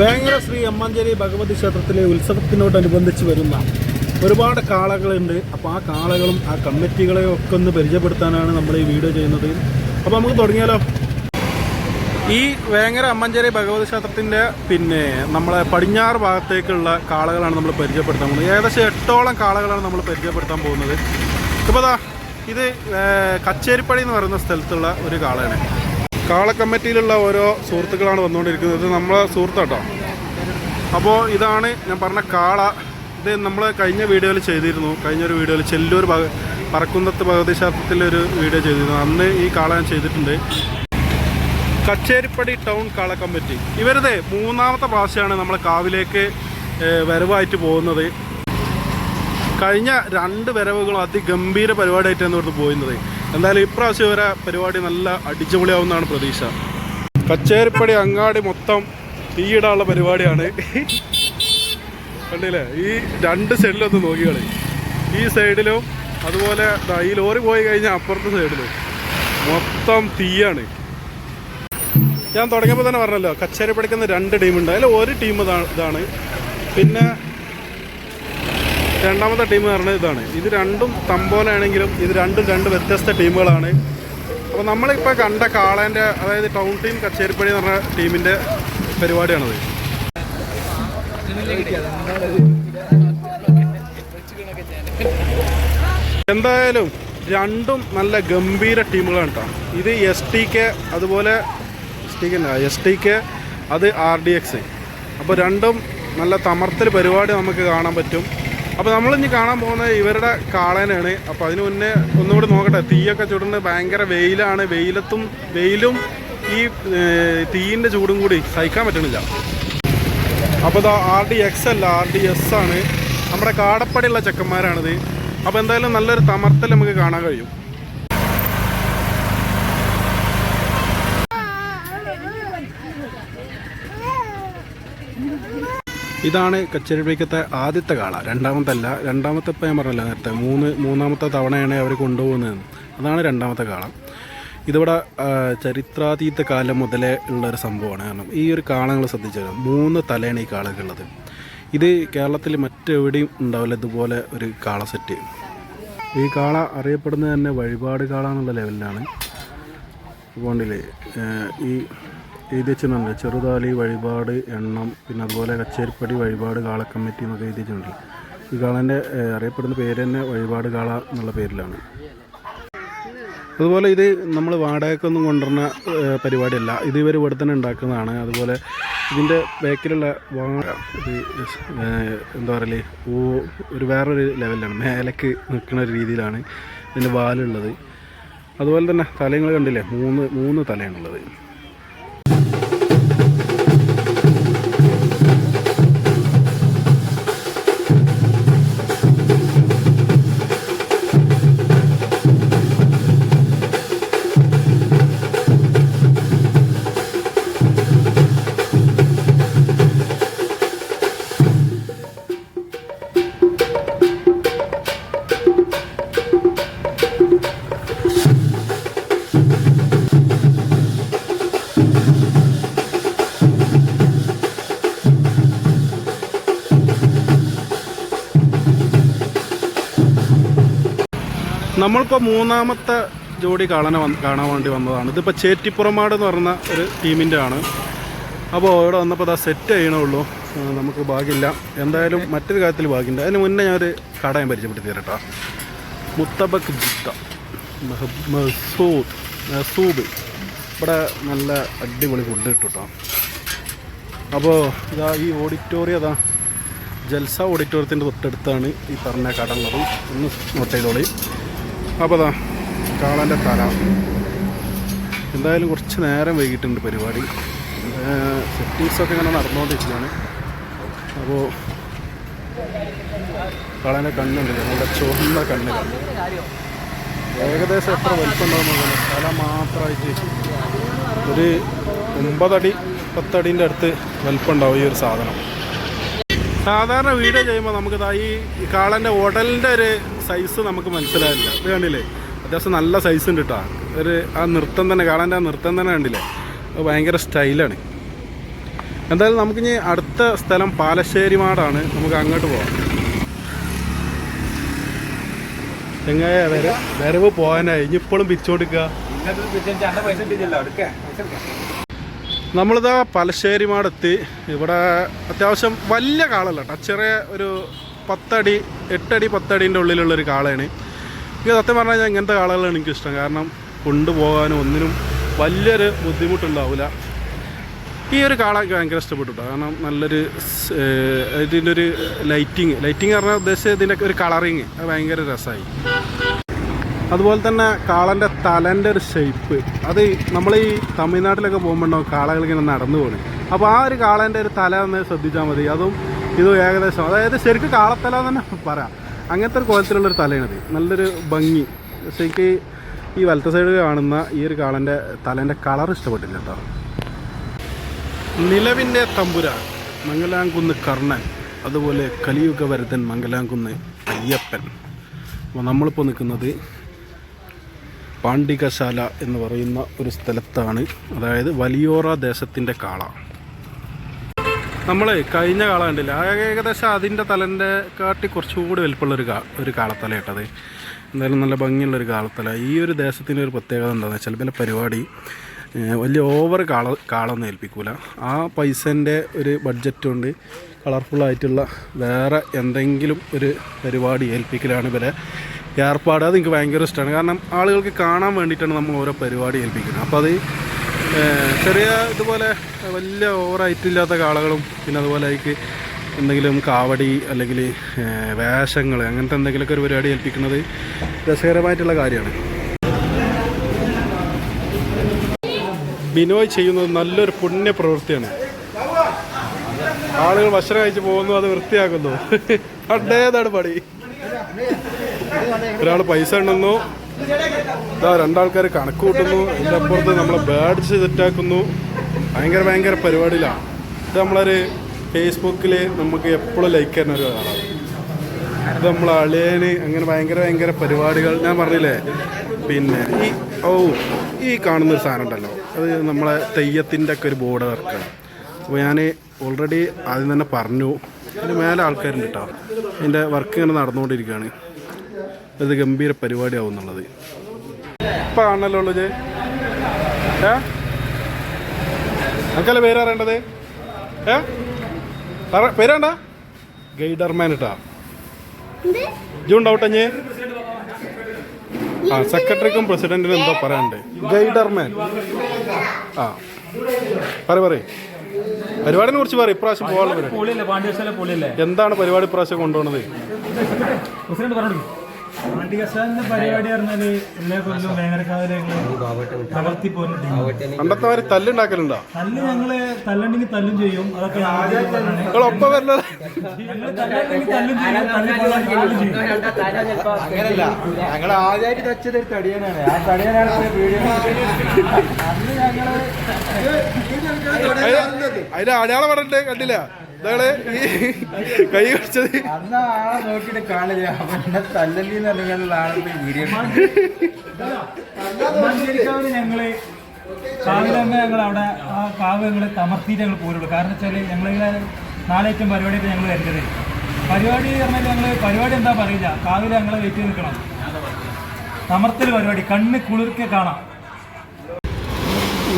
വേങ്ങര ശ്രീ അമ്മാഞ്ചേരി ഭഗവതി ക്ഷേത്രത്തിലെ ഉത്സവത്തിനോടനുബന്ധിച്ച് വരുന്ന ഒരുപാട് കാളകളുണ്ട്. അപ്പോൾ ആ കാളകളും ആ കമ്മിറ്റികളെയും ഒക്കെ ഒന്ന് പരിചയപ്പെടുത്താനാണ് നമ്മൾ ഈ വീഡിയോ ചെയ്യുന്നത്. അപ്പോൾ നമുക്ക് തുടങ്ങിയാലോ? ഈ വേങ്ങര അമ്മഞ്ചേരി ഭഗവതി ക്ഷേത്രത്തിന്റെ പിന്നെ നമ്മളെ പടിഞ്ഞാറ് ഭാഗത്തേക്കുള്ള കാളകളാണ് നമ്മൾ പരിചയപ്പെടുത്താൻ പോകുന്നത്. ഏകദേശം എട്ടോളം കാളകളാണ് നമ്മൾ പരിചയപ്പെടുത്താൻ പോകുന്നത്. ഇപ്പോൾ ദാ ഇത് കച്ചേരിപ്പടി എന്ന് പറയുന്ന സ്ഥലത്തുള്ള ഒരു കാളയാണ്. കാള കമ്മിറ്റിയിലുള്ള ഓരോ സുഹൃത്തുക്കളാണ് വന്നുകൊണ്ടിരിക്കുന്നത്. ഇത് നമ്മളെ സുഹൃത്താട്ടോ. അപ്പോൾ ഇതാണ് ഞാൻ പറഞ്ഞ കാള. ഇത് നമ്മൾ കഴിഞ്ഞ വീഡിയോയിൽ ചെയ്തിരുന്നു. കഴിഞ്ഞൊരു വീഡിയോയിൽ ചെല്ലൂർ ഭഗ പറക്കുന്നത്ത് ഭഗവതി ക്ഷേത്രത്തിലെ ഒരു വീഡിയോ ചെയ്തിരുന്നു. അന്ന് ഈ കാള ഞാൻ ചെയ്തിട്ടുണ്ട്. കച്ചേരിപ്പടി ടൗൺ കാള കമ്മിറ്റി ഇവരുടെ മൂന്നാമത്തെ പ്രാവശ്യമാണ് നമ്മൾ കാവിലേക്ക് വരവായിട്ട് പോകുന്നത്. കഴിഞ്ഞ രണ്ട് വരവുകളും അതിഗംഭീര പരിപാടിയായിട്ടാണ് ഇവിടുന്ന് പോയിരുന്നത്. എന്തായാലും ഇപ്രാവശ്യം വരെ പരിപാടി നല്ല അടിച്ചുപൊളിയാവുന്നതാണ് പ്രതീക്ഷ. കച്ചേരിപ്പടി അങ്ങാടി മൊത്തം തീയിടാനുള്ള പരിപാടിയാണ്. കണ്ടില്ലേ? ഈ രണ്ട് സൈഡിലൊന്ന് നോക്കിക്കളി ഈ സൈഡിലും അതുപോലെ ഈ ലോറി പോയി കഴിഞ്ഞാൽ അപ്പുറത്തെ സൈഡിലും മൊത്തം തീയാണ്. ഞാൻ തുടങ്ങിയപ്പോൾ തന്നെ പറഞ്ഞല്ലോ കച്ചേരി പഠിക്കുന്ന രണ്ട് ടീമുണ്ട് അതിൽ ഒരു ടീം ഇതാണ്. പിന്നെ രണ്ടാമത്തെ ടീം എന്ന് പറഞ്ഞത് ഇതാണ്. ഇത് രണ്ടും തമ്പോലാണെങ്കിലും ഇത് രണ്ടും രണ്ട് വ്യത്യസ്ത ടീമുകളാണ്. അപ്പോൾ നമ്മളിപ്പോൾ കണ്ട കാളേന്റെ അതായത് ടൗൺ ടീം കച്ചേരിപ്പടി എന്ന് പറഞ്ഞ ടീമിന്റെ പരിപാടിയാണത്. എന്തായാലും രണ്ടും നല്ല ഗംഭീര ടീമുകളാണ് കേട്ടോ. ഇത് എസ് ടി കെ അതുപോലെ S T K S T K അത് ആർ ഡി എക്സ് അപ്പോൾ രണ്ടും നല്ല തമർത്തൽ പരിപാടി നമുക്ക് കാണാൻ പറ്റും. അപ്പോൾ നമ്മളിനി കാണാൻ പോകുന്നത് ഇവരുടെ കാളേനാണ്. അപ്പോൾ അതിന് മുന്നേ ഒന്നുകൂടി നോക്കട്ടെ തീയൊക്കെ ചുടുന്നത് ഭയങ്കര വെയിലാണ്. വെയിലത്തും വെയിലും ഈ തീയിന്റെ ചൂടും കൂടി സഹിക്കാൻ പറ്റണില്ല. അപ്പോൾ ഇതാ ആർ ഡി എക്സ് അല്ല ആർ ഡി എസ് ആണ്. നമ്മുടെ കാടപ്പടിയുള്ള ചെക്കന്മാരാണിത്. അപ്പോൾ എന്തായാലും നല്ലൊരു തമർത്തൽ നമുക്ക് കാണാൻ കഴിയും. ഇതാണ് കച്ചേരിപ്പേക്കത്തെ ആദ്യത്തെ കാള. രണ്ടാമത്തെ അല്ല രണ്ടാമത്തെ ഇപ്പം ഞാൻ പറഞ്ഞല്ലോ നേരത്തെ മൂന്ന് മൂന്നാമത്തെ തവണയാണ് അവർ കൊണ്ടുപോകുന്നതെന്ന്. അതാണ് രണ്ടാമത്തെ കാള. ഇതിവിടെ ചരിത്രാതീത കാലം മുതലേ ഉള്ള ഒരു സംഭവമാണ്. കാരണം ഈ ഒരു കാള നിങ്ങൾ ശ്രദ്ധിച്ചാൽ മൂന്ന് തലയാണ് ഈ കാളക്കുള്ളത് ഇത് കേരളത്തിൽ മറ്റെവിടെയും ഉണ്ടാവില്ല. ഇതുപോലെ ഒരു കാള സെറ്റ് ഈ കാള അറിയപ്പെടുന്നത് തന്നെ വഴിപാട് കാള എന്നുള്ള ലെവലിലാണ് ഈ എഴുതി വെച്ചിട്ടുണ്ട്. ചെറുതാലി വഴിപാട് എണ്ണം പിന്നെ അതുപോലെ കച്ചേരിപ്പടി വഴിപാട് കാള കമ്മിറ്റി എന്നൊക്കെ എഴുതി ഈ കാളന്റെ അറിയപ്പെടുന്ന പേര് തന്നെ വഴിപാട് കാള എന്നുള്ള പേരിലാണ്. അതുപോലെ ഇത് നമ്മൾ വാടകയ്ക്കൊന്നും കൊണ്ടുവരുന്ന പരിപാടിയല്ല. ഇത് ഇവർ ഇവിടെ തന്നെ ഉണ്ടാക്കുന്നതാണ്. അതുപോലെ ഇതിന്റെ ബാക്കിലുള്ള വാ ഇത് എന്താ പറയൽ ഓ ഒരു വേറൊരു ലെവലിലാണ്. മേലക്ക് നിൽക്കുന്ന ഒരു രീതിയിലാണ് ഇതിന്റെ വാലുള്ളത്. അതുപോലെ തന്നെ തലയങ്ങൾ കണ്ടില്ലേ? മൂന്ന് മൂന്ന് തലയാണുള്ളത്. നമ്മളിപ്പോൾ മൂന്നാമത്തെ ജോഡി കാണാൻ കാണാൻ വേണ്ടി വന്നതാണ്. ഇതിപ്പോൾ ചേറ്റിപ്പുറമാട് എന്ന് പറഞ്ഞ ഒരു ടീമിന്റെ ആണ്. അപ്പോൾ ഇവിടെ വന്നപ്പോൾ അതാ സെറ്റ് ചെയ്യണുള്ളൂ നമുക്ക് ഭാഗ്യമില്ല. എന്തായാലും മറ്റൊരു കാര്യത്തിൽ ഭാഗ്യമുണ്ട് അതിന് മുന്നേ ഞാനൊരു കട ഞാൻ പരിചയപ്പെടുത്തി തരട്ടോ മുത്തബക്ക് ജിത്ത മസൂദ് മസൂബ് ഇവിടെ നല്ല അടിപൊളി ഫുഡ് കേട്ടോ അപ്പോൾ ഇതാ ഈ ഓഡിറ്റോറിയം അതാ. ജൽസ ഓഡിറ്റോറിയത്തിന്റെ തൊട്ടടുത്താണ് ഈ പറഞ്ഞ കട ഉള്ളത്. ഒന്ന് നോട്ട് ചെയ്തോളി. അപ്പോൾ കാളന്റെ തല. എന്തായാലും കുറച്ച് നേരം വൈകിട്ടുണ്ട് പരിപാടി. സെറ്റിങ്സൊക്കെ ഇങ്ങനെ നടന്നുകൊണ്ടിരിക്കുകയാണ് അപ്പോൾ കാളന്റെ കണ്ണുണ്ട് ഞങ്ങളുടെ ചുവന്ന കണ്ണ്. ഏകദേശം എത്ര വലിപ്പമുണ്ടാകുന്ന തല മാത്രമായിട്ട് ഒരു ഒമ്പതടി പത്തടീന്റെ അടുത്ത് വലിപ്പമുണ്ടാവും ഈ ഒരു സാധനം. സാധാരണ വീഡിയോ ചെയ്യുമ്പോൾ നമുക്ക് ഈ കാളന്റെ ഉടലിന്റെ ഒരു സൈസ് നമുക്ക് മനസ്സിലായില്ല ഇത് കണ്ടില്ലേ? അത്യാവശ്യം നല്ല സൈസ് ഉണ്ട് കേട്ടോ ഒരു ആ നൃത്തം തന്നെ കാണാന്റെ ആ നൃത്തം തന്നെ കണ്ടില്ലേ? അത് ഭയങ്കര സ്റ്റൈലാണ് എന്തായാലും നമുക്കിനി അടുത്ത സ്ഥലം പാലശ്ശേരി മാടാണ്. നമുക്ക് അങ്ങോട്ട് പോവാം. എങ്ങനെ വര വരവ് പോകാനായി. ഇനി ഇപ്പോഴും പിരിച്ചോടുക്കുക നമ്മളിതാ പലശ്ശേരി മാടെത്തി. ഇവിടെ അത്യാവശ്യം വലിയ കാളല്ല കേട്ടോ ചെറിയ ഒരു പത്തടി എട്ടടി പത്തടീന്റെ ഉള്ളിലുള്ളൊരു കാളയാണ്. എനിക്ക് സത്യം പറഞ്ഞു കഴിഞ്ഞാൽ ഇങ്ങനത്തെ കാളകളാണ് എനിക്കിഷ്ടം. കാരണം കൊണ്ടുപോകാനും ഒന്നിനും വലിയൊരു ബുദ്ധിമുട്ടുണ്ടാവില്ല ഈ ഒരു കാള എനിക്ക് ഭയങ്കര ഇഷ്ടപ്പെട്ടു കാരണം നല്ലൊരു ഇതിന്റെ ഒരു ലൈറ്റിങ് ലൈറ്റിങ് പറഞ്ഞാൽ ഉദ്ദേശിച്ചത് ഇതിന്റെ ഒരു കളറിങ് അത് ഭയങ്കര രസമായി അതുപോലെ തന്നെ കാളന്റെ തലന്റെ ഒരു ഷേപ്പ് അത് നമ്മൾ ഈ തമിഴ്നാട്ടിലൊക്കെ പോകുമ്പോണ്ടാവും കാളകൾ ഇങ്ങനെ നടന്നു പോകണേ അപ്പോൾ ആ ഒരു കാളന്റെ ഒരു തല ഒന്ന് ശ്രദ്ധിച്ചാൽ മതി. അതും ഇതും ഏകദേശം. അതായത് ശരിക്കും കാളത്തല തന്നെ പറയാം. അങ്ങനത്തെ ഒരു കോലത്തിലുള്ളൊരു തലയാണിത് നല്ലൊരു ഭംഗി. ശരിക്ക് ഈ വലത്തെ സൈഡ് കാണുന്ന ഈ ഒരു കാളന്റെ തലേന്റെ കളർ ഇഷ്ടപ്പെട്ടില്ല കേട്ടോ. നിലവിന്റെ തമ്പുരാൻ മംഗലാംകുന്ന് കർണൻ അതുപോലെ കലിയുഗ മംഗലാംകുന്ന് അയ്യപ്പൻ. അപ്പോൾ നമ്മളിപ്പോൾ നിൽക്കുന്നത് പാണ്ഡികശാല എന്ന് പറയുന്ന ഒരു സ്ഥലത്താണ്. അതായത് വലിയോറ ദേശത്തിന്റെ കാള. നമ്മൾ കഴിഞ്ഞ കാള കണ്ടില്ല? ഏകദേശം അതിന്റെ തലന്റെ കാട്ടി കുറച്ചുകൂടി വലിപ്പമുള്ളൊരു കാ ഒരു കാളത്തല കേട്ടത് എന്തായാലും നല്ല ഭംഗിയുള്ളൊരു കാളത്തല. ഈ ഒരു ദേശത്തിന്റെ ഒരു പ്രത്യേകത എന്താണെന്ന് വെച്ചാൽ പിന്നെ പരിപാടി വലിയ ഓവർ കാള കാളൊന്നും ഏൽപ്പിക്കൂല. ആ പൈസന്റെ ഒരു ബഡ്ജറ്റ് കൊണ്ട് കളർഫുള്ളായിട്ടുള്ള വേറെ എന്തെങ്കിലും ഒരു പരിപാടി ഏൽപ്പിക്കലാണ് ഇവരെ ഏർപ്പാട്. അത് എനിക്ക് ഭയങ്കര ഇഷ്ടമാണ്. കാരണം ആളുകൾക്ക് കാണാൻ വേണ്ടിയിട്ടാണ് നമ്മൾ ഓരോ പരിപാടി ഏൽപ്പിക്കുന്നത്. അപ്പോൾ അത് ചെറിയ ഇതുപോലെ വലിയ ഓവറായിട്ടില്ലാത്ത കാളകളും പിന്നെ അതുപോലെ അതിക്ക് എന്തെങ്കിലും കാവടി അല്ലെങ്കിൽ വേഷങ്ങൾ അങ്ങനത്തെ എന്തെങ്കിലുമൊക്കെ ഒരു പരിപാടി ഏൽപ്പിക്കുന്നത് രസകരമായിട്ടുള്ള കാര്യമാണ്. ബിനോയ് ചെയ്യുന്നത് നല്ലൊരു പുണ്യ പ്രവൃത്തിയാണ്. ആളുകൾ ഭക്ഷണം കഴിച്ച് പോകുന്നു അത് വൃത്തിയാക്കുന്നു. പണ്ടേതാണ് പണി. ഒരാൾ പൈസ ഉണ്ടെന്നു ഇതാ രണ്ടാൾക്കാർ കണക്ക് കൂട്ടുന്നു. അതിന്റെ അപ്പുറത്ത് നമ്മളെ ബാഡ്സ് സെറ്റാക്കുന്നു ഭയങ്കര ഭയങ്കര പരിപാടിയിലാണ് ഇത് നമ്മളൊരു ഫേസ്ബുക്കിൽ നമുക്ക് എപ്പോഴും ലൈക്ക് തരുന്ന ഒരു ആളാണ് ഇത് നമ്മൾ അളിയന് അങ്ങനെ ഭയങ്കര ഭയങ്കര പരിപാടികൾ. ഞാൻ പറഞ്ഞില്ലേ? പിന്നെ ഈ ഓ ഈ കാണുന്ന ഒരു സാധനം ഉണ്ടല്ലോ. അത് നമ്മളെ തെയ്യത്തിന്റെ ഒക്കെ ഒരു ബോർഡ് വർക്കാണ് അപ്പോൾ ഞാൻ ഓൾറെഡി ആദ്യം തന്നെ പറഞ്ഞു. അതിന് മേലെ ആൾക്കാരുണ്ട് കേട്ടോ അതിന്റെ വർക്ക് ഇങ്ങനെ നടന്നുകൊണ്ടിരിക്കുകയാണ്. ഇത് ഗംഭീര പരിപാടിയാവും എന്നുള്ളത്. ഇപ്പം ആണല്ലോ ഉള്ളത്. ഏ? നമുക്കല്ലേ പേര് അറിയേണ്ടത്? ഏ? പേരാണ്ട? ഗൈഡർമാൻ ഇട്ടാ. ജൂൺ ഡൗട്ടഞ്ഞ് ആ സെക്രട്ടറിക്കും പ്രസിഡന്റിനും എന്തോ പറയാനുണ്ട്. ഗൈഡർമാൻ ആ. പറ പറയ്. പരിപാടിനെ കുറിച്ച് പറയും ഇപ്രാവശ്യം പോകാനുള്ള പരിപാടി. എന്താണ് പരിപാടി ഇപ്രാവശ്യം കൊണ്ടുപോകുന്നത് പണ്ടത്തെ മാതിരി തല്ലുണ്ടാക്കലുണ്ടോ? തല്ല് ഞങ്ങൾ തല്ലണ്ടെങ്കിൽ തല്ലും ചെയ്യും. അതൊക്കെ ഒപ്പം വരുന്നത് ഞങ്ങൾ തല്ലണ്ടെങ്കിൽ തല്ലും ചെയ്യും. തല്ലിക്കൊള്ളാൻ തല്ലും ചെയ്യും. അങ്ങനല്ല. ഞങ്ങൾ ആദ്യമായിട്ട് തച്ചത് ഒരു തടിയനാണ്. ആ തടിയനാണ് ഇപ്പൊ വീഡിയോ അന്ന് ഞങ്ങൾ അതിന്റെ അടയാളം പറഞ്ഞിട്ട് കണ്ടില്ല? ഇതാണ് ഈ കൈ കടിച്ചത് അന്ന് ആളെ നോക്കിയിട്ട് കാണില്ല. അവന്റെ തല്ലല്ലി എന്ന് പറഞ്ഞുള്ള ആളിപ്പോ വീഡിയോ ഞങ്ങൾ കാവിലമ്മ ഞങ്ങൾ അവിടെ ആ കാവ് ഞങ്ങൾ തമർത്തിയിട്ട് ഞങ്ങൾ പോരുള്ളൂ. കാരണം വെച്ചാൽ ഞങ്ങൾ നാലേറ്റം പരിപാടിയൊക്കെ ഞങ്ങൾ വരുന്നത് പരിപാടി പറഞ്ഞാൽ ഞങ്ങൾ പരിപാടി എന്താ പറയില്ല. കാവിൽ ഞങ്ങളെ വെയിറ്റ് നിൽക്കണം തമർത്തൽ പരിപാടി. കണ്ണ് കുളിർക്കെ കാണാം.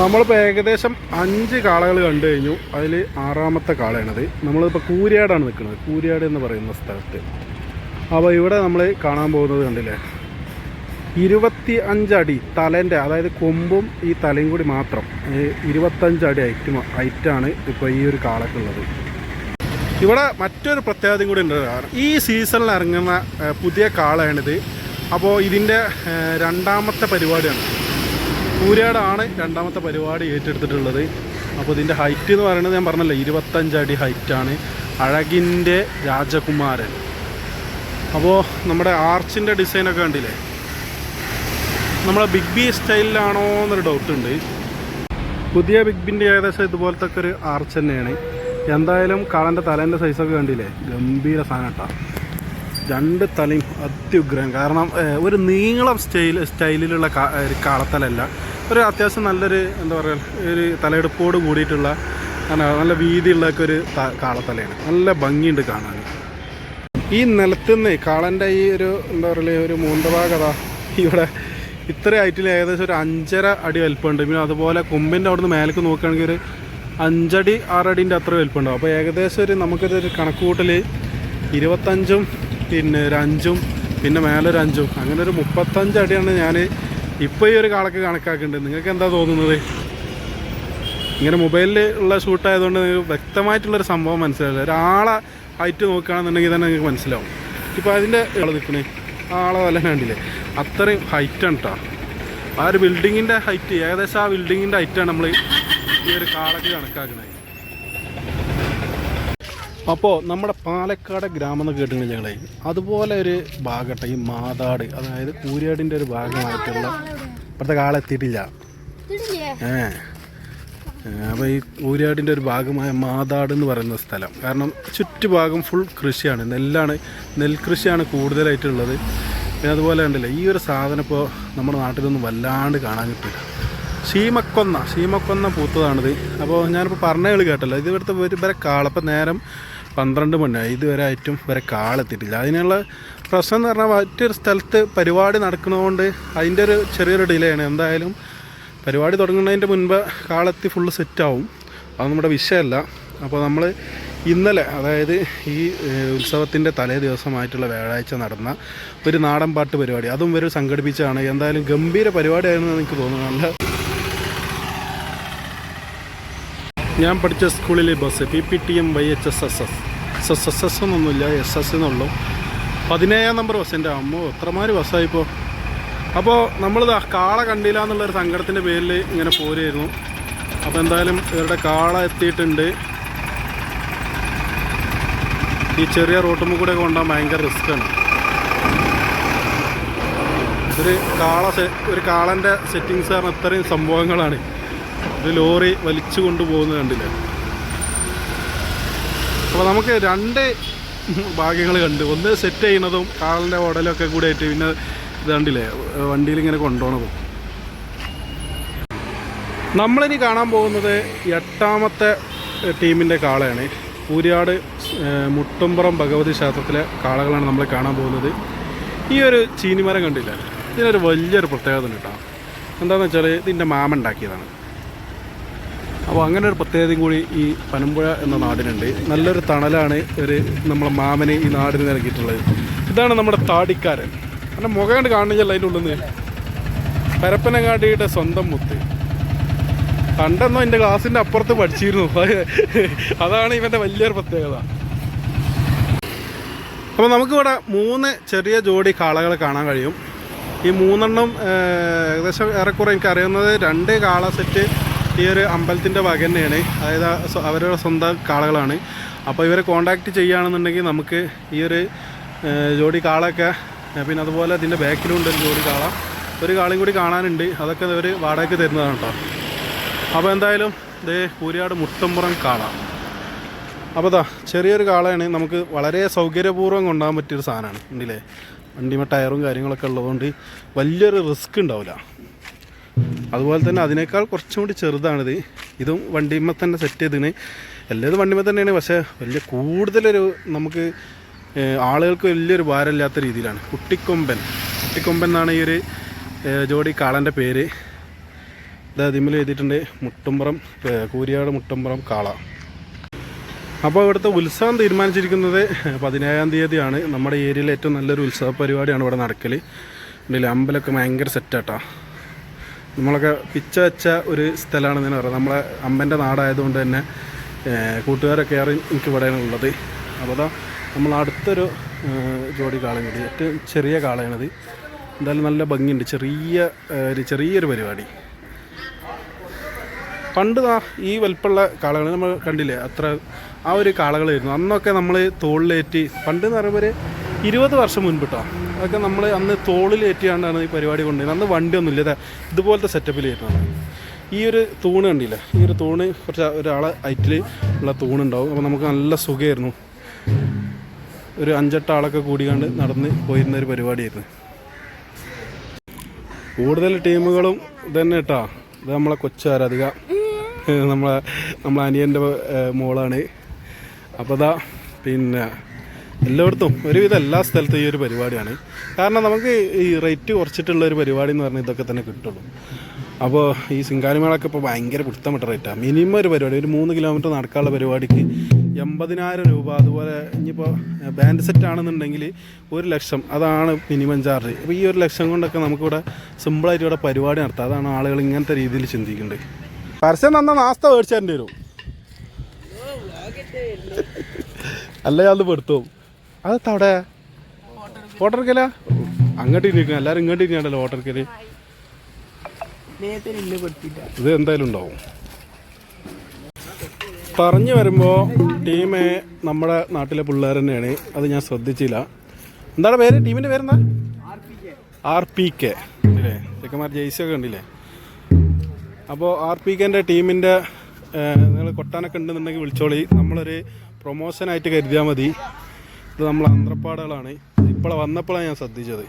നമ്മളിപ്പോൾ ഏകദേശം അഞ്ച് കാളകൾ കണ്ടു കഴിഞ്ഞു. അതിൽ ആറാമത്തെ കാളയാണത്. നമ്മളിപ്പോൾ കൂരിയാടാണ് നിൽക്കുന്നത്. കൂരിയാട് എന്ന് പറയുന്ന സ്ഥലത്ത്. അപ്പോൾ ഇവിടെ നമ്മൾ കാണാൻ പോകുന്നത് കണ്ടില്ലേ? ഇരുപത്തി അഞ്ചടി തലേന്റെ അതായത് കൊമ്പും ഈ തലയും കൂടി മാത്രം. ഇരുപത്തഞ്ചടി ഐറ്റം ഐറ്റാണ് ഇപ്പോൾ ഈ ഒരു കാളക്കുള്ളത് ഇവിടെ മറ്റൊരു പ്രത്യേകതയും കൂടി ഉണ്ട്. ഈ സീസണിൽ ഇറങ്ങുന്ന പുതിയ കാളയാണിത്. അപ്പോൾ ഇതിന്റെ രണ്ടാമത്തെ പരിപാടിയാണ്. കൂരിയാടാണ് രണ്ടാമത്തെ പരിപാടി ഏറ്റെടുത്തിട്ടുള്ളത്. അപ്പോൾ ഇതിന്റെ ഹൈറ്റ് എന്ന് പറയുന്നത് ഞാൻ പറഞ്ഞല്ലോ ഇരുപത്തഞ്ചടി ഹൈറ്റാണ് അഴകിന്റെ രാജകുമാരൻ. അപ്പോൾ നമ്മുടെ ആർച്ചിന്റെ ഡിസൈനൊക്കെ കണ്ടില്ലേ? നമ്മളെ ബിഗ് ബി സ്റ്റൈലിലാണോ എന്നൊരു ഡൗട്ടുണ്ട് പുതിയ ബിഗ് ബിന്റെ ഏകദേശം ഇതുപോലത്തെ ഒക്കെ ഒരു ആർച്ച് തന്നെയാണ്. എന്തായാലും കാളന്റെ തലേന്റെ സൈസൊക്കെ കണ്ടില്ലേ? ഗംഭീര സാധനം കേട്ടോ. രണ്ട് തലയും അത്യുഗ്രഹം. കാരണം ഒരു നീളം സ്റ്റൈൽ സ്റ്റൈലിലുള്ള ഒരു കാളത്തലല്ല. ഒരു അത്യാവശ്യം നല്ലൊരു എന്താ പറയുക ഒരു തലയെടുപ്പോട് കൂടിയിട്ടുള്ള നല്ല വീതിയുള്ളൊക്കെ ഒരു കാളത്തലയാണ്. നല്ല ഭംഗിയുണ്ട് കാണാൻ. ഈ നിലത്തുനിന്ന് കാളന്റെ ഈ ഒരു എന്താ പറയുക ഒരു മൂന്തഭാഗത ഇവിടെ ഇത്ര ഹൈറ്റിൽ ഏകദേശം ഒരു അഞ്ചര അടി വലിപ്പമുണ്ട്. പിന്നെ അതുപോലെ കൊമ്പിന്റെ അവിടുന്ന് മേലേക്ക് നോക്കുകയാണെങ്കിൽ ഒരു അഞ്ചടി ആറടീന്റെ അത്ര വലിപ്പമുണ്ടാവും അപ്പോൾ ഏകദേശം ഒരു നമുക്കൊരു കണക്ക് കൂട്ടൽ ഇരുപത്തഞ്ചും പിന്നെ ഒരു അഞ്ചും പിന്നെ മേലൊരു അഞ്ചും. അങ്ങനെ ഒരു മുപ്പത്തഞ്ച് അടിയാണ് ഞാൻ ഇപ്പോൾ ഈ ഒരു കാളക്ക് കണക്കാക്കുന്നുണ്ട് നിങ്ങൾക്ക് എന്താ തോന്നുന്നത്? ഇങ്ങനെ മൊബൈലിൽ ഉള്ള ഷൂട്ടായതുകൊണ്ട് നിങ്ങൾക്ക് വ്യക്തമായിട്ടുള്ളൊരു സംഭവം മനസ്സിലാവില്ല ഒരാളെ ഹൈറ്റ് നോക്കുകയാണെന്നുണ്ടെങ്കിൽ തന്നെ നിങ്ങൾക്ക് മനസ്സിലാവും. ഇപ്പോൾ അതിന്റെ ആളെ നിൽക്കണേ. ആളെ വല്ല കണ്ടില്ലേ? അത്രയും ഹൈറ്റാണ് കേട്ടോ ആ ഒരു ബിൽഡിങ്ങിന്റെ ഹൈറ്റ് ഏകദേശം ആ ബിൽഡിങ്ങിന്റെ ഹൈറ്റാണ് നമ്മൾ ഈ ഒരു കാളക്ക് കണക്കാക്കുന്നത് അപ്പോൾ നമ്മുടെ പാലക്കാട് ഗ്രാമം എന്ന് കേട്ടിട്ടുണ്ട് ഞങ്ങളെ. അതുപോലെ ഒരു ഭാഗട്ടെ ഈ മാതാട് അതായത് കൂരിയാടിന്റെ ഒരു ഭാഗമായിട്ടുള്ള ഇപ്പോഴത്തെ കാളെത്തിയിട്ടില്ല ഏ. അപ്പോൾ ഈ ഊരാടിന്റെ ഒരു ഭാഗമായ മാതാട് എന്ന് പറയുന്ന സ്ഥലം. കാരണം ചുറ്റുഭാഗം ഫുൾ കൃഷിയാണ്. നെല്ലാണ് നെൽകൃഷിയാണ് കൂടുതലായിട്ടുള്ളത്. പിന്നെ അതുപോലെ ഉണ്ടല്ലോ ഈ ഒരു സാധനം ഇപ്പോൾ നമ്മുടെ നാട്ടിലൊന്നും വല്ലാണ്ട് കാണാൻ കിട്ടില്ല ഷീമക്കൊന്ന സീമക്കൊന്ന പൂത്തതാണിത്. അപ്പോൾ ഞാനിപ്പോൾ പറഞ്ഞ കളി കേട്ടല്ലോ. ഇത് ഇവിടുത്തെ ഒരു വരെ കാളപ്പം നേരം പന്ത്രണ്ട് മണിയായി. ഇതുവരെ ആയിട്ടും വരെ കാളെത്തിയിട്ടില്ല. അതിനുള്ള പ്രശ്നം എന്ന് പറഞ്ഞാൽ മറ്റൊരു സ്ഥലത്ത് പരിപാടി നടക്കുന്നതുകൊണ്ട് അതിന്റെ ഒരു ചെറിയൊരു ഡിലേ ആണ്. എന്തായാലും പരിപാടി തുടങ്ങുന്നതിന്റെ മുൻപ് കാളെത്തി ഫുള്ള് സെറ്റാവും അത് നമ്മുടെ വിഷയമല്ല. അപ്പോൾ നമ്മൾ ഇന്നലെ അതായത് ഈ ഉത്സവത്തിന്റെ തലേ ദിവസമായിട്ടുള്ള വ്യാഴാഴ്ച നടന്ന ഒരു നാടൻ പാട്ട് പരിപാടി. അതും ഇവർ സംഘടിപ്പിച്ചാണ് എന്തായാലും ഗംഭീര പരിപാടിയായിരുന്നു എനിക്ക് തോന്നുന്നു നല്ല ഞാൻ പഠിച്ച സ്കൂളിലെ bus P P T M Y H S S S. S S S S എന്നൊന്നുമില്ല എസ് എസ് എന്നുള്ളൂ. പതിനേഴാം നമ്പർ ബസ് എന്റെ അമ്മ എത്രമാതിരി ബസ്സായിപ്പോൾ അപ്പോൾ നമ്മളിത് കാള കണ്ടില്ല എന്നുള്ളൊരു സങ്കടത്തിന്റെ പേരിൽ ഇങ്ങനെ പോരായിരുന്നു അപ്പോൾ എന്തായാലും ഇവരുടെ കാള എത്തിയിട്ടുണ്ട്. ഈ ചെറിയ റോട്ടുമ്പോൾ കൂടെ കൊണ്ടുപോകാൻ ഭയങ്കര റിസ്ക്കാണ് ഒരു കാള ഒരു കാളന്റെ സെറ്റിങ്സ് കാരണം ഇത്രയും സംഭവങ്ങളാണ്. ഒരു ലോറി വലിച്ചു കൊണ്ടുപോകുന്നത് കണ്ടില്ലേ? അപ്പോൾ നമുക്ക് രണ്ട് ഭാഗ്യങ്ങൾ കണ്ട്. ഒന്ന് സെറ്റ് ചെയ്യുന്നതും കാളിന്റെ ഓടലൊക്കെ കൂടെ ആയിട്ട് പിന്നെ ഇത് കണ്ടില്ലേ? വണ്ടിയിൽ ഇങ്ങനെ കൊണ്ടുപോകണതും നമ്മളിനി കാണാൻ പോകുന്നത് എട്ടാമത്തെ ടീമിന്റെ കാളയാണ്. പൂരിയാട് മുട്ടുംപുറം ഭഗവതി ക്ഷേത്രത്തിലെ കാളകളാണ് നമ്മൾ കാണാൻ പോകുന്നത്. ഈ ഒരു ചീനിമരം കണ്ടില്ല? ഇതിനൊരു വലിയൊരു പ്രത്യേകത ഉണ്ട് കേട്ടോ. എന്താണെന്ന് വെച്ചാൽ ഇതിന്റെ മാമ ഉണ്ടാക്കിയതാണ്. അപ്പോൾ അങ്ങനെ ഒരു പ്രത്യേകതയും കൂടി ഈ പനമ്പുഴ എന്ന നാടിനുണ്ട്. നല്ലൊരു തണലാണ് ഒരു നമ്മളെ മാമന് ഈ നാടിന് നൽകിയിട്ടുള്ളത്. ഇതാണ് നമ്മുടെ താടിക്കാരൻ. എന്റെ മുഖം കണ്ട് കാണുന്നില്ല അതിന്റെ ഉള്ളിൽ നിന്ന് പരപ്പനങ്ങാടിയുടെ സ്വന്തം മുത്ത്. കണ്ടെന്നോ എന്റെ ക്ലാസ്സിന്റെ അപ്പുറത്ത് പഠിച്ചിരുന്നു. അതാണ് ഇവന്റെ വലിയൊരു പ്രത്യേകത. അപ്പോൾ നമുക്കിവിടെ മൂന്ന് ചെറിയ ജോഡി കാളകൾ കാണാൻ കഴിയും. ഈ മൂന്നെണ്ണം ഏകദേശം ഏറെക്കുറെ എനിക്ക് അറിയുന്നത് രണ്ട് കാള സെറ്റ് ഈ ഒരു അമ്പലത്തിന്റെ വക തന്നെയാണ് അതായത് അവരുടെ സ്വന്തം കാളകളാണ്. അപ്പോൾ ഇവരെ കോണ്ടാക്ട് ചെയ്യുകയാണെന്നുണ്ടെങ്കിൽ നമുക്ക് ഈ ഒരു ജോഡി കാളൊക്കെ പിന്നെ അതുപോലെ ഇതിന്റെ ബാക്കിലുണ്ട് ഒരു ജോഡി കാള. ഒരു കാളയും കൂടി കാണാനുണ്ട്. അതൊക്കെ ഇവർ വാടകയ്ക്ക് തരുന്നതാണ് കേട്ടോ അപ്പോൾ എന്തായാലും ദേ പൂരിയാട് മുട്ടമ്പുറം കാള. അപ്പോൾ ദാ ചെറിയൊരു കാളയാണ്. നമുക്ക് വളരെ സൗകര്യപൂർവം കൊണ്ടുപോകാൻ പറ്റിയൊരു സാധനമാണ്. ഉണ്ടല്ലേ വണ്ടിമ ടയറും കാര്യങ്ങളൊക്കെ ഉള്ളതുകൊണ്ട് വലിയൊരു റിസ്ക് ഉണ്ടാവില്ല. അതുപോലെ തന്നെ അതിനേക്കാൾ കുറച്ചും കൂടി ചെറുതാണിത്. ഇതും വണ്ടിമ്മ തന്നെ സെറ്റ് ചെയ്തിന്. എല്ലാതും വണ്ടിമ്മ തന്നെയാണ്. പക്ഷേ വലിയ കൂടുതലൊരു നമുക്ക് ആളുകൾക്ക് വലിയൊരു ഭാരമില്ലാത്ത രീതിയിലാണ്. കുട്ടിക്കൊമ്പൻ. കുട്ടിക്കൊമ്പൻ എന്നാണ് ഈ ഒരു ജോഡി കാളന്റെ പേര്. അതായത് അതിമേൽ എഴുതിയിട്ടുണ്ട്. മുട്ടുംപുറം കൂരിയാട് മുട്ടുംപുറം കാള. അപ്പോൾ ഇവിടുത്തെ ഉത്സവം തീരുമാനിച്ചിരിക്കുന്നത് പതിനേഴാം തീയതിയാണ്. നമ്മുടെ ഏരിയയിലെ ഏറ്റവും നല്ലൊരു ഉത്സവ പരിപാടിയാണ് ഇവിടെ നടക്കൽ ഇതിൽ അമ്പലമൊക്കെ ഭയങ്കര സെറ്റാട്ടാ നമ്മളൊക്കെ പിച്ച വെച്ച ഒരു സ്ഥലമാണ് ഞാൻ പറയുന്നത് നമ്മളെ അമ്പന്റെ നാടായതുകൊണ്ട് തന്നെ കൂട്ടുകാരൊക്കെ ഏറെ എനിക്ക് ഇവിടെയാണ് ഉള്ളത്. അപ്പോൾ അതാ നമ്മൾ അടുത്തൊരു ജോഡി കാളയാണിത് ഏറ്റവും ചെറിയ കാളയാണിത്. എന്തായാലും നല്ല ഭംഗിയുണ്ട്. ചെറിയ ഒരു ചെറിയൊരു പരിപാടി. പണ്ട് ഈ വലിപ്പമുള്ള കാളകൾ നമ്മൾ കണ്ടില്ലേ? അത്ര ആ ഒരു കാളകളായിരുന്നു. അന്നൊക്കെ നമ്മൾ തോളിലേറ്റി പണ്ട് എന്ന് പറയുമ്പോൾ ഒരു ഇരുപത് വർഷം മുൻപിട്ടോ അതൊക്കെ നമ്മൾ അന്ന് തോളിലേറ്റിയാണ്ടാണ് ഈ പരിപാടി കൊണ്ടുപോയത് അന്ന് വണ്ടിയൊന്നുമില്ല. ഇതാ ഇതുപോലത്തെ സെറ്റപ്പിലേറ്റാണ് ഈ ഒരു തൂണ് കണ്ടില്ലേ? ഈ ഒരു തൂണ് കുറച്ച് ഒരാളെ ഹൈറ്റിൽ ഉള്ള തൂണുണ്ടാവും. അപ്പോൾ നമുക്ക് നല്ല സുഖമായിരുന്നു. ഒരു അഞ്ചെട്ട് ആളൊക്കെ കൂടി കണ്ട് നടന്ന് പോയിരുന്ന ഒരു പരിപാടിയായിരുന്നു. കൂടുതൽ ടീമുകളും ഇതന്നെ കേട്ടോ ഇത് നമ്മളെ കൊച്ചാരാധിക നമ്മളെ നമ്മളെ അനിയന്റെ മോളാണ്. അപ്പോൾ അതാ പിന്നെ എല്ലായിടത്തും ഒരുവിധം എല്ലാ സ്ഥലത്തും ഈ ഒരു പരിപാടിയാണ്. കാരണം നമുക്ക് ഈ റേറ്റ് കുറച്ചിട്ടുള്ള ഒരു പരിപാടി എന്ന് പറഞ്ഞാൽ ഇതൊക്കെ തന്നെ കിട്ടുള്ളൂ. അപ്പോൾ ഈ സിംഗാലിമേളൊക്കെ ഇപ്പോൾ ഭയങ്കര പിടുത്തമിട്ട റേറ്റാണ് മിനിമം ഒരു പരിപാടി ഒരു മൂന്ന് കിലോമീറ്റർ നടക്കാനുള്ള പരിപാടിക്ക് എൺപതിനായിരം രൂപ. അതുപോലെ ഇനിയിപ്പോൾ ബാൻഡ് സെറ്റ് ആണെന്നുണ്ടെങ്കിൽ ഒരു ലക്ഷം. അതാണ് മിനിമം ചാർജ് അപ്പോൾ ഈ ഒരു ലക്ഷം കൊണ്ടൊക്കെ നമുക്കിവിടെ സിമ്പിളായിട്ട് ഇവിടെ പരിപാടി നടത്താം. അതാണ് ആളുകൾ ഇങ്ങനത്തെ രീതിയിൽ ചിന്തിക്കേണ്ടത് പരസ്യം നന്ന നാസ്ത മേടിച്ചു വരും. അല്ല അത് പെടുത്തു. അതെത്താ അവിടെ? ഓട്ടർക്കല അങ്ങോട്ട് ഇരിക്കണം എല്ലാവരും ഇങ്ങോട്ട് ഇരിക്കണ്ടല്ലോ ഓട്ടർക്കൽ ഇത് എന്തായാലും ഉണ്ടാവും. പറഞ്ഞു വരുമ്പോൾ ടീം നമ്മുടെ നാട്ടിലെ പിള്ളേർ തന്നെയാണ്. അത് ഞാൻ ശ്രദ്ധിച്ചില്ല. എന്താണ് പേര്? ടീമിന്റെ പേരെന്താ? R P K. അല്ലേ ചെക്കന്മാർ ജെയ്സൊക്കെ ഉണ്ടില്ലേ അപ്പോൾ ആർ പി കെന്റെ ടീമിന്റെ നിങ്ങൾ കൊട്ടാനൊക്കെ ഉണ്ടെന്നുണ്ടെങ്കിൽ വിളിച്ചോളി. നമ്മളൊരു പ്രൊമോഷനായിട്ട് കരുതിയാൽ മതി. ഇത് നമ്മൾ അന്ത്രപ്പാടുകളാണ് ഇപ്പോൾ വന്നപ്പോഴാണ് ഞാൻ ശ്രദ്ധിച്ചത്.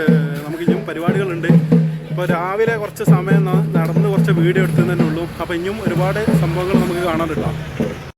ഏഹ് നമുക്ക് ഇനിയും പരിപാടികളുണ്ട്. ഇപ്പോൾ രാവിലെ കുറച്ച് സമയം നടന്ന് കുറച്ച് വീഡിയോ എടുത്തു തന്നെ ഉള്ളൂ അപ്പോൾ ഇനിയും ഒരുപാട് സംഭവങ്ങൾ നമുക്ക് കാണാൻ കിട്ടാം.